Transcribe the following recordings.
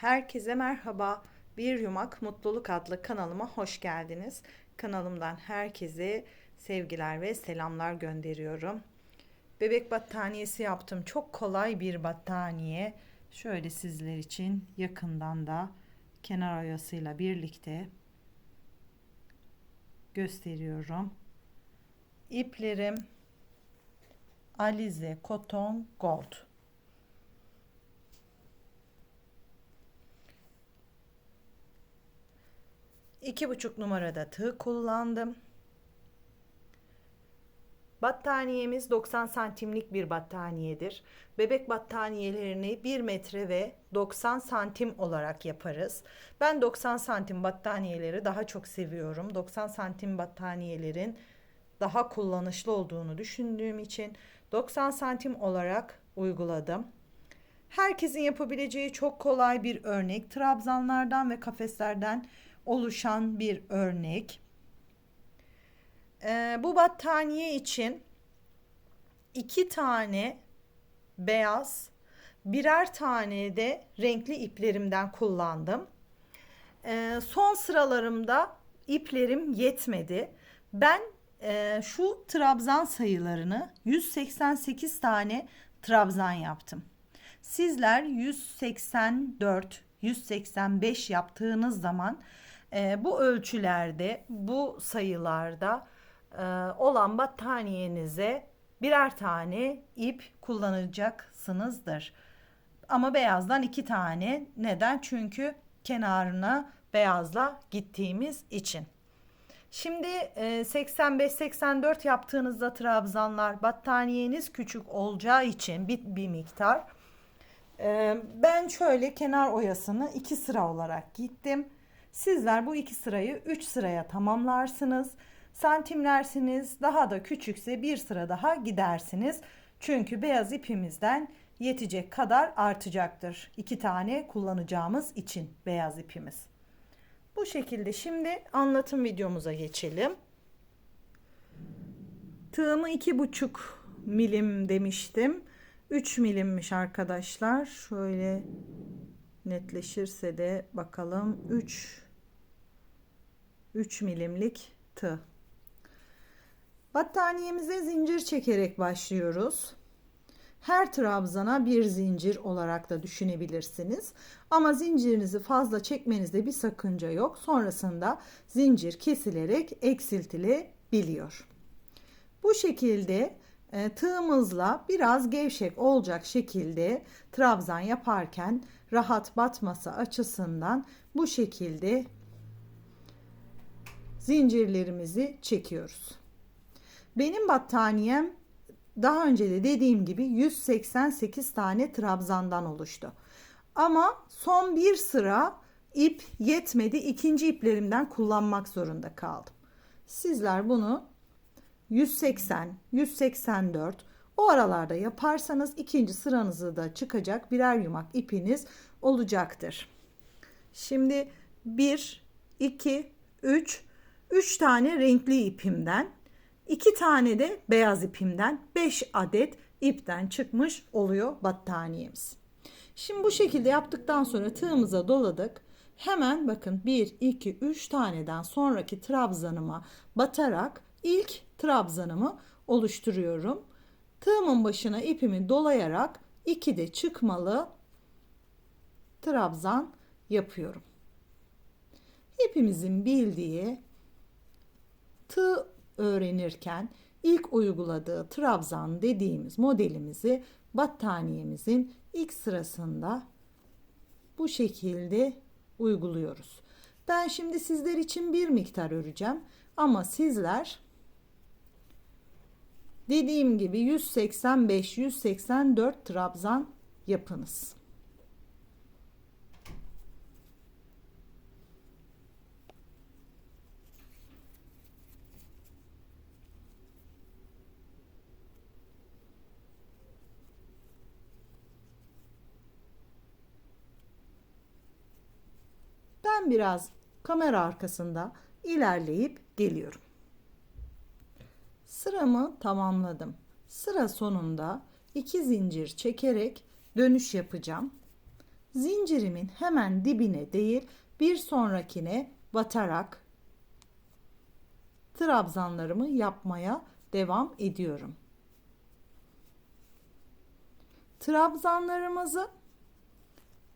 Herkese merhaba. Bir Yumak Mutluluk adlı kanalıma hoş geldiniz. Kanalımdan herkese sevgiler ve selamlar gönderiyorum. Bebek battaniyesi yaptım. Çok kolay bir battaniye. Şöyle sizler için yakından da kenar oyasıyla birlikte gösteriyorum. İplerim Alize Cotton Gold. İki buçuk numarada tığ kullandım. Battaniyemiz 90 santimlik bir battaniyedir. Bebek battaniyelerini 1 metre ve 90 santim olarak yaparız. Ben 90 santim battaniyeleri daha çok seviyorum. 90 santim battaniyelerin daha kullanışlı olduğunu düşündüğüm için 90 santim olarak uyguladım. Herkesin yapabileceği çok kolay bir örnek. Trabzanlardan ve kafeslerden oluşan bir örnek. Ee, bu battaniye için iki tane beyaz, birer tane de renkli iplerimden kullandım. Ee, son sıralarımda iplerim yetmedi. Ben e, şu trabzan sayılarını 188 tane trabzan yaptım. Sizler 184, 185 yaptığınız zaman e, bu ölçülerde, bu sayılarda e, olan battaniyenize birer tane ip kullanacaksınızdır. Ama beyazdan iki tane. Neden? Çünkü kenarına beyazla gittiğimiz için. Şimdi 85-84 e, yaptığınızda trabzanlar battaniyeniz küçük olacağı için bir, bir miktar. E, ben şöyle kenar oyasını iki sıra olarak gittim. Sizler bu iki sırayı üç sıraya tamamlarsınız. Santimlersiniz. Daha da küçükse bir sıra daha gidersiniz. Çünkü beyaz ipimizden yetecek kadar artacaktır. İki tane kullanacağımız için beyaz ipimiz. Bu şekilde şimdi anlatım videomuza geçelim. Tığımı iki buçuk milim demiştim. 3 milimmiş arkadaşlar. Şöyle netleşirse de bakalım 3 3 milimlik tığ. Battaniyemize zincir çekerek başlıyoruz. Her trabzana bir zincir olarak da düşünebilirsiniz. Ama zincirinizi fazla çekmenizde bir sakınca yok. Sonrasında zincir kesilerek eksiltilebiliyor. Bu şekilde e, tığımızla biraz gevşek olacak şekilde trabzan yaparken rahat batması açısından bu şekilde zincirlerimizi çekiyoruz. Benim battaniyem daha önce de dediğim gibi 188 tane trabzandan oluştu. Ama son bir sıra ip yetmedi. İkinci iplerimden kullanmak zorunda kaldım. Sizler bunu 180, 184 o aralarda yaparsanız ikinci sıranızı da çıkacak birer yumak ipiniz olacaktır. Şimdi 1, 2, 3, 3 tane renkli ipimden 2 tane de beyaz ipimden 5 adet ipten çıkmış oluyor battaniyemiz. Şimdi bu şekilde yaptıktan sonra tığımıza doladık. Hemen bakın 1, 2, 3 taneden sonraki trabzanıma batarak ilk trabzanımı oluşturuyorum. Tığımın başına ipimi dolayarak 2 de çıkmalı trabzan yapıyorum. Hepimizin bildiği tığ öğrenirken ilk uyguladığı trabzan dediğimiz modelimizi battaniyemizin ilk sırasında bu şekilde uyguluyoruz. Ben şimdi sizler için bir miktar öreceğim ama sizler dediğim gibi 185-184 trabzan yapınız. Ben biraz kamera arkasında ilerleyip geliyorum. Sıramı tamamladım. Sıra sonunda iki zincir çekerek dönüş yapacağım. zincirimin hemen dibine değil bir sonrakine batarak trabzanlarımı yapmaya devam ediyorum. Trabzanlarımızı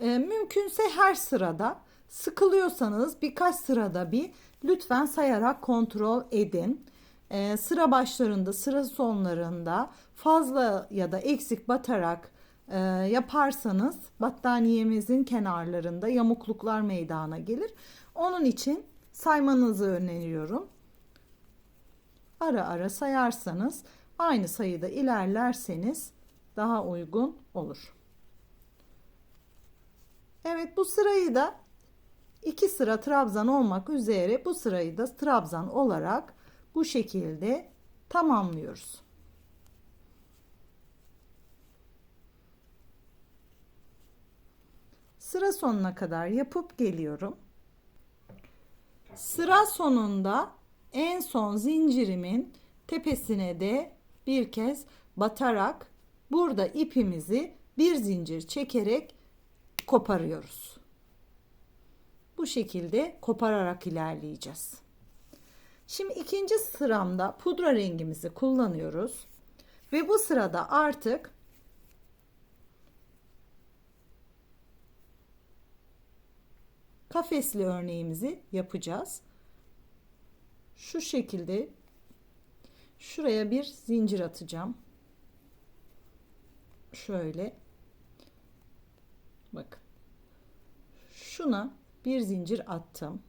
e, mümkünse her sırada sıkılıyorsanız birkaç sırada bir lütfen sayarak kontrol edin. E, sıra başlarında sıra sonlarında fazla ya da eksik batarak e, yaparsanız battaniyemizin kenarlarında yamukluklar meydana gelir. Onun için saymanızı öneriyorum. Ara ara sayarsanız aynı sayıda ilerlerseniz daha uygun olur. Evet bu sırayı da iki sıra trabzan olmak üzere bu sırayı da trabzan olarak bu şekilde tamamlıyoruz. Sıra sonuna kadar yapıp geliyorum. Sıra sonunda en son zincirimin tepesine de bir kez batarak burada ipimizi bir zincir çekerek koparıyoruz. Bu şekilde kopararak ilerleyeceğiz. Şimdi ikinci sıramda pudra rengimizi kullanıyoruz. Ve bu sırada artık kafesli örneğimizi yapacağız. Şu şekilde şuraya bir zincir atacağım. Şöyle. Bakın. Şuna bir zincir attım.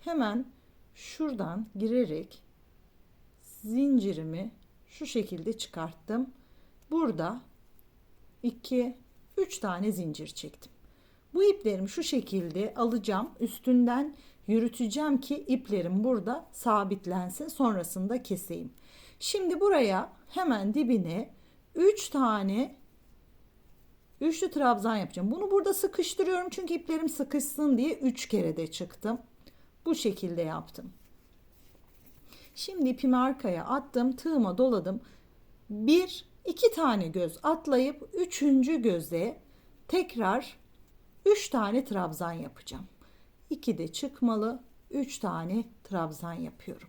Hemen şuradan girerek zincirimi şu şekilde çıkarttım. Burada 2 3 tane zincir çektim. Bu iplerimi şu şekilde alacağım. Üstünden yürüteceğim ki iplerim burada sabitlensin. Sonrasında keseyim. Şimdi buraya hemen dibine 3 tane üçlü trabzan yapacağım. Bunu burada sıkıştırıyorum çünkü iplerim sıkışsın diye 3 kere de çıktım. Bu şekilde yaptım. Şimdi ipimi arkaya attım, tığıma doladım. Bir, iki tane göz atlayıp üçüncü göze tekrar üç tane trabzan yapacağım. İki de çıkmalı, üç tane trabzan yapıyorum.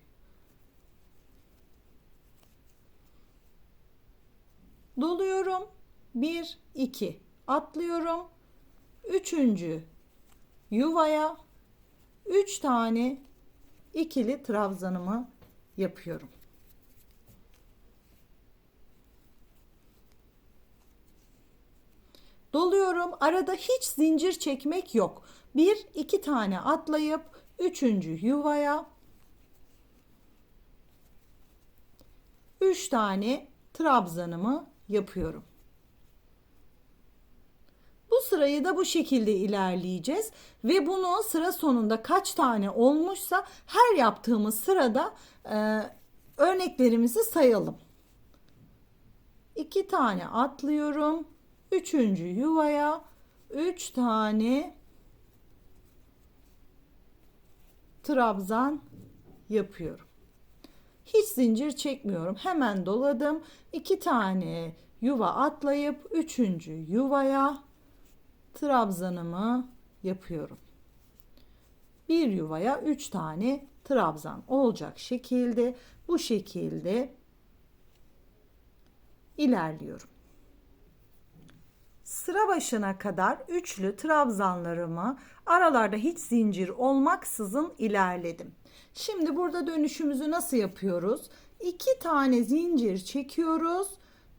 Doluyorum. Bir, iki. Atlıyorum. Üçüncü yuvaya üç tane ikili trabzanımı yapıyorum. Doluyorum. Arada hiç zincir çekmek yok. Bir, iki tane atlayıp üçüncü yuvaya üç tane trabzanımı yapıyorum. Bu sırayı da bu şekilde ilerleyeceğiz ve bunu sıra sonunda kaç tane olmuşsa her yaptığımız sırada e, örneklerimizi sayalım. İki tane atlıyorum. Üçüncü yuvaya üç tane trabzan yapıyorum. Hiç zincir çekmiyorum. Hemen doladım. İki tane yuva atlayıp üçüncü yuvaya trabzanımı yapıyorum. Bir yuvaya üç tane trabzan olacak şekilde bu şekilde ilerliyorum. Sıra başına kadar üçlü trabzanlarımı aralarda hiç zincir olmaksızın ilerledim. Şimdi burada dönüşümüzü nasıl yapıyoruz? İki tane zincir çekiyoruz,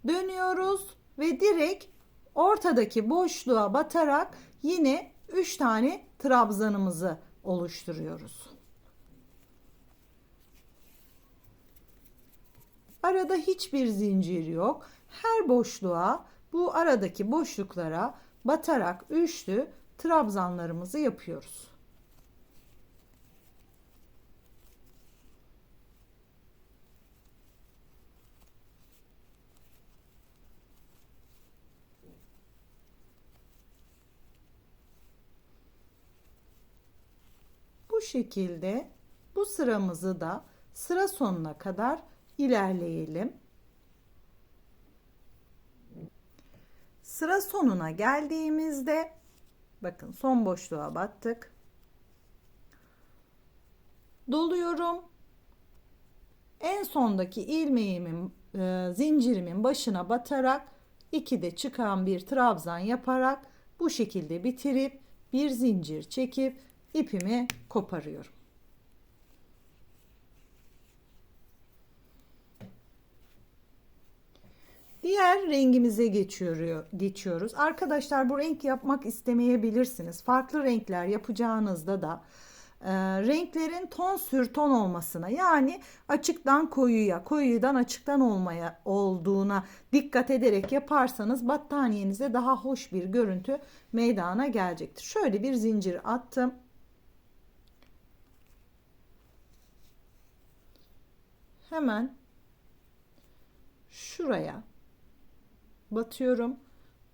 dönüyoruz ve direkt ortadaki boşluğa batarak yine üç tane trabzanımızı oluşturuyoruz. Arada hiçbir zincir yok. Her boşluğa bu aradaki boşluklara batarak üçlü trabzanlarımızı yapıyoruz. Bu şekilde bu sıramızı da sıra sonuna kadar ilerleyelim. Sıra sonuna geldiğimizde bakın son boşluğa battık. Doluyorum. En sondaki ilmeğimin e, zincirimin başına batarak iki de çıkan bir trabzan yaparak bu şekilde bitirip bir zincir çekip ipimi koparıyorum. Diğer rengimize geçiyor, geçiyoruz. Arkadaşlar bu renk yapmak istemeyebilirsiniz. Farklı renkler yapacağınızda da e, renklerin ton sür ton olmasına yani açıktan koyuya, koyudan açıktan olmaya olduğuna dikkat ederek yaparsanız battaniyenize daha hoş bir görüntü meydana gelecektir. Şöyle bir zincir attım. Hemen şuraya batıyorum.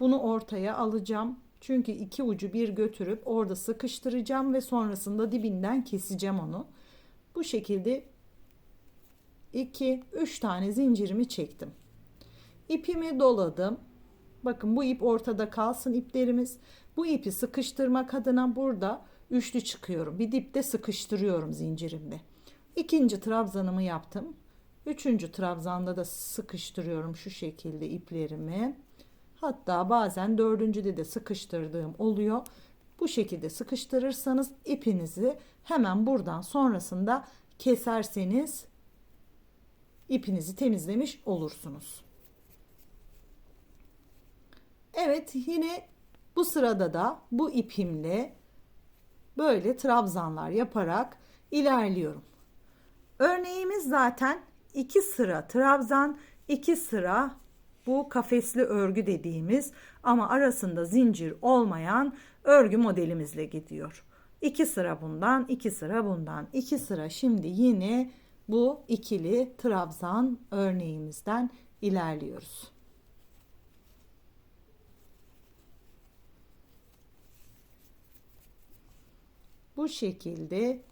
Bunu ortaya alacağım. Çünkü iki ucu bir götürüp orada sıkıştıracağım ve sonrasında dibinden keseceğim onu. Bu şekilde 2 3 tane zincirimi çektim. İpimi doladım. Bakın bu ip ortada kalsın iplerimiz. Bu ipi sıkıştırmak adına burada üçlü çıkıyorum. Bir dipte sıkıştırıyorum zincirimde. İkinci trabzanımı yaptım. Üçüncü trabzanda da sıkıştırıyorum şu şekilde iplerimi. Hatta bazen dördüncüde de sıkıştırdığım oluyor. Bu şekilde sıkıştırırsanız ipinizi hemen buradan sonrasında keserseniz ipinizi temizlemiş olursunuz. Evet yine bu sırada da bu ipimle böyle trabzanlar yaparak ilerliyorum. Örneğimiz zaten iki sıra trabzan, iki sıra bu kafesli örgü dediğimiz ama arasında zincir olmayan örgü modelimizle gidiyor. İki sıra bundan, iki sıra bundan, iki sıra şimdi yine bu ikili trabzan örneğimizden ilerliyoruz. Bu şekilde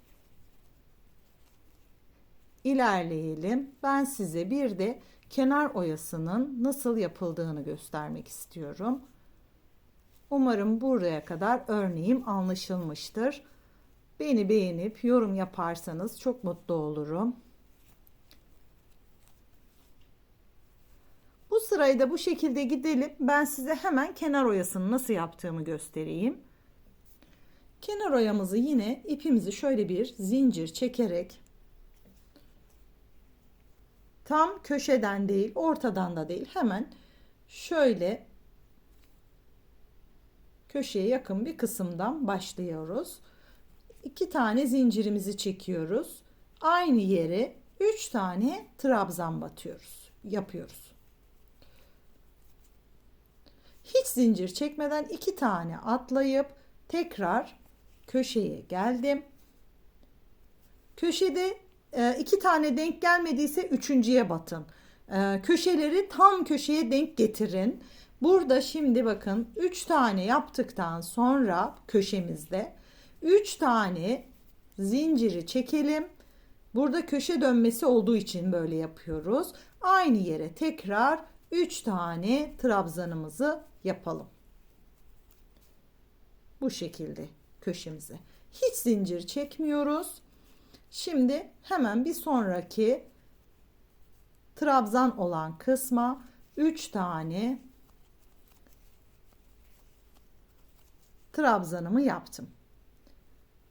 ilerleyelim. Ben size bir de kenar oyasının nasıl yapıldığını göstermek istiyorum. Umarım buraya kadar örneğim anlaşılmıştır. Beni beğenip yorum yaparsanız çok mutlu olurum. Bu sırayı da bu şekilde gidelim. Ben size hemen kenar oyasını nasıl yaptığımı göstereyim. Kenar oyamızı yine ipimizi şöyle bir zincir çekerek tam köşeden değil ortadan da değil hemen şöyle köşeye yakın bir kısımdan başlıyoruz. İki tane zincirimizi çekiyoruz. Aynı yere üç tane trabzan batıyoruz. Yapıyoruz. Hiç zincir çekmeden iki tane atlayıp tekrar köşeye geldim. Köşede e, iki tane denk gelmediyse üçüncüye batın. E, köşeleri tam köşeye denk getirin. Burada şimdi bakın 3 tane yaptıktan sonra köşemizde 3 tane zinciri çekelim. Burada köşe dönmesi olduğu için böyle yapıyoruz. Aynı yere tekrar 3 tane trabzanımızı yapalım. Bu şekilde köşemize. Hiç zincir çekmiyoruz. Şimdi hemen bir sonraki trabzan olan kısma 3 tane trabzanımı yaptım.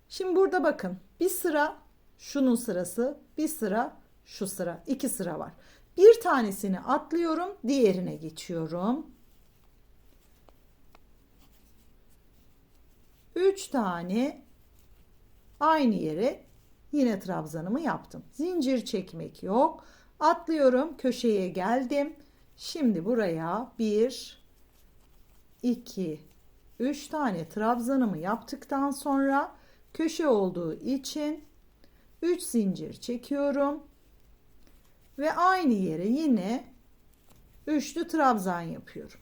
Şimdi burada bakın bir sıra şunun sırası bir sıra şu sıra iki sıra var. Bir tanesini atlıyorum diğerine geçiyorum. 3 tane aynı yere yine trabzanımı yaptım. Zincir çekmek yok. Atlıyorum köşeye geldim. Şimdi buraya 1 2 3 tane trabzanımı yaptıktan sonra köşe olduğu için 3 zincir çekiyorum. Ve aynı yere yine üçlü trabzan yapıyorum.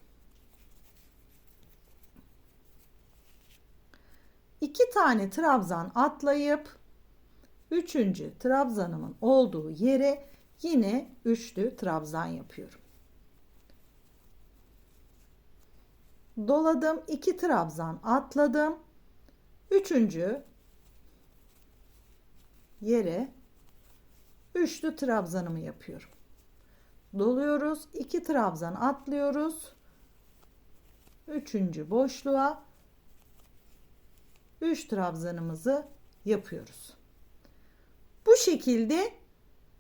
İki tane trabzan atlayıp üçüncü trabzanımın olduğu yere yine üçlü trabzan yapıyorum. doladım. 2 trabzan atladım. Üçüncü yere üçlü trabzanımı yapıyorum. Doluyoruz. 2 trabzan atlıyoruz. Üçüncü boşluğa 3 trabzanımızı yapıyoruz. Bu şekilde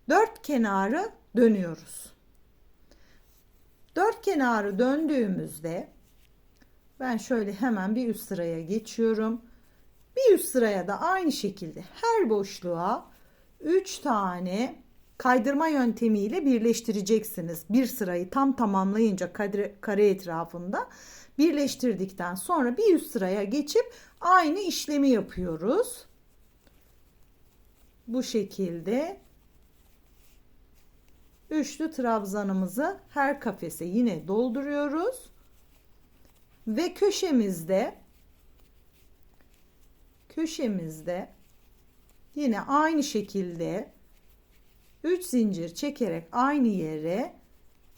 dört kenarı dönüyoruz. Dört kenarı döndüğümüzde ben şöyle hemen bir üst sıraya geçiyorum. Bir üst sıraya da aynı şekilde her boşluğa 3 tane kaydırma yöntemiyle birleştireceksiniz. Bir sırayı tam tamamlayınca kare, kare etrafında birleştirdikten sonra bir üst sıraya geçip aynı işlemi yapıyoruz. Bu şekilde üçlü trabzanımızı her kafese yine dolduruyoruz. Ve köşemizde köşemizde yine aynı şekilde 3 zincir çekerek aynı yere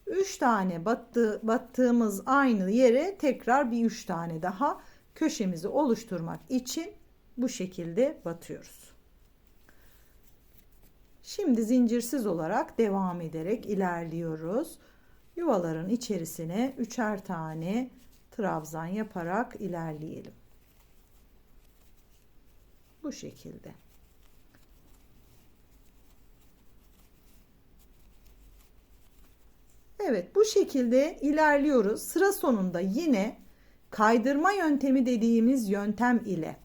3 tane battı, battığımız aynı yere tekrar bir 3 tane daha köşemizi oluşturmak için bu şekilde batıyoruz. Şimdi zincirsiz olarak devam ederek ilerliyoruz. Yuvaların içerisine üçer tane trabzan yaparak ilerleyelim. Bu şekilde. Evet bu şekilde ilerliyoruz. Sıra sonunda yine kaydırma yöntemi dediğimiz yöntem ile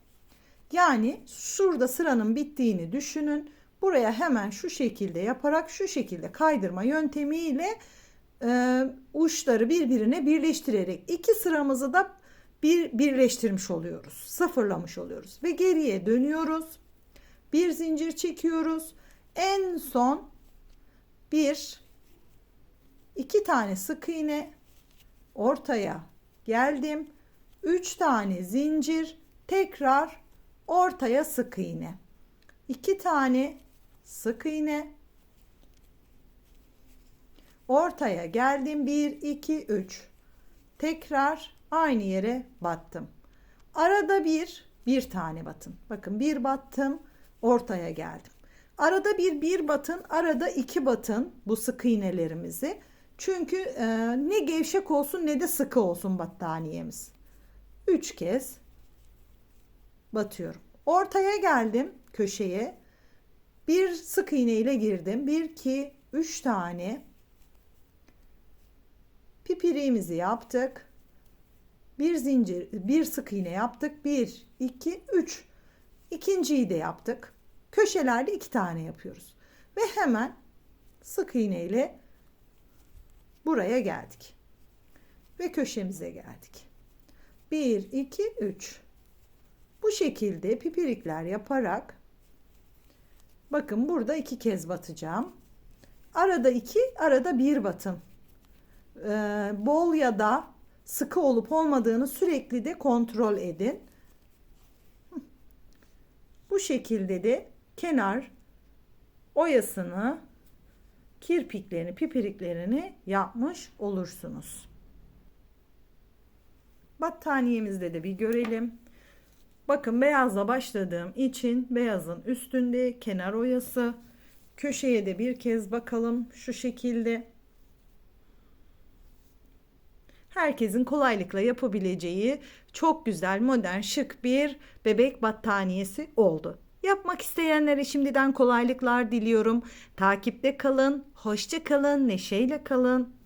yani şurada sıranın bittiğini düşünün. Buraya hemen şu şekilde yaparak şu şekilde kaydırma yöntemiyle e, uçları birbirine birleştirerek iki sıramızı da bir birleştirmiş oluyoruz. Sıfırlamış oluyoruz ve geriye dönüyoruz. Bir zincir çekiyoruz. En son bir iki tane sık iğne ortaya geldim. Üç tane zincir tekrar ortaya sık iğne. iki tane sık iğne. Ortaya geldim. 1 2 3 tekrar aynı yere battım. Arada bir bir tane batın. Bakın bir battım ortaya geldim. Arada bir bir batın arada iki batın bu sık iğnelerimizi. Çünkü e, ne gevşek olsun ne de sıkı olsun battaniyemiz. Üç kez batıyorum. Ortaya geldim köşeye bir sık iğne ile girdim 1 2 3 tane pipiriğimizi yaptık. Bir zincir, bir sık iğne yaptık. 1, 2, 3. İkinciyi de yaptık. Köşelerde iki tane yapıyoruz. Ve hemen sık iğne ile buraya geldik. Ve köşemize geldik. 1, 2, 3. Bu şekilde pipirikler yaparak bakın burada iki kez batacağım. Arada iki, arada bir batım e, bol ya da sıkı olup olmadığını sürekli de kontrol edin. Bu şekilde de kenar oyasını, kirpiklerini, pipiriklerini yapmış olursunuz. Battaniyemizde de bir görelim. Bakın beyazla başladığım için beyazın üstünde kenar oyası. Köşeye de bir kez bakalım şu şekilde herkesin kolaylıkla yapabileceği çok güzel, modern, şık bir bebek battaniyesi oldu. Yapmak isteyenlere şimdiden kolaylıklar diliyorum. Takipte kalın, hoşça kalın, neşeyle kalın.